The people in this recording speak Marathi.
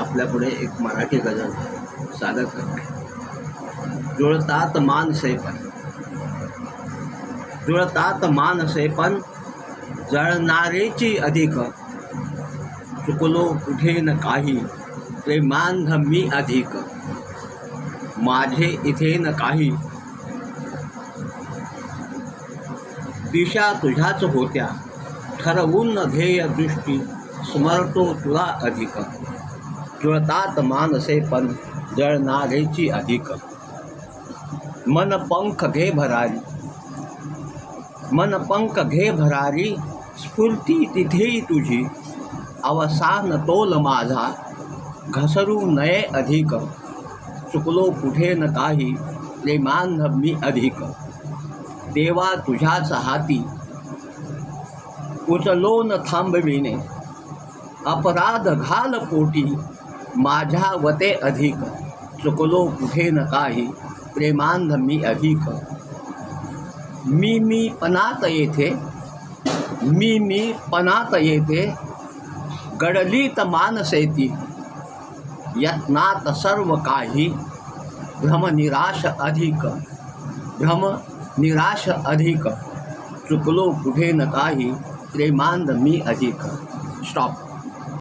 आपल्यापुढे एक मराठी गजल सादर करते जुळतात मानसे पण. जुळतात मानसे पण जळणारेची अधिक. चुकलो कुठे न काही प्रेमांध मी अधिक. माझे इथे न काही. दिशा तुझ्याच होत्या ठरवून न ध्येय दृष्टी. स्मरतो तुला अधिक जुळतात मानसे पण जळणारेची अधिक मन पंख घे भरारी। मन पंख घे भरारी स्फूर्ती तिथेही तुझी। अवसान तोल माझा घसरू नये अधिक चुकलो कुठे न काही प्रेमांध मी अधिक देवा तुझ्याच हाती उचलो न थांबविणे। अपराध घाल पोटी माझ्या वते अधिक. चुकलो कुठे न काही प्रेमांध मी अधिक. मी मी पनात येथे, मी मी पनात येथे, गडलीत मानसेती. यत्नात सर्व काही, भ्रम निराश अधिक. भ्रम निराश अधिक. चुकलो कुठे न काही प्रेमांद मी अधिक. स्टॉप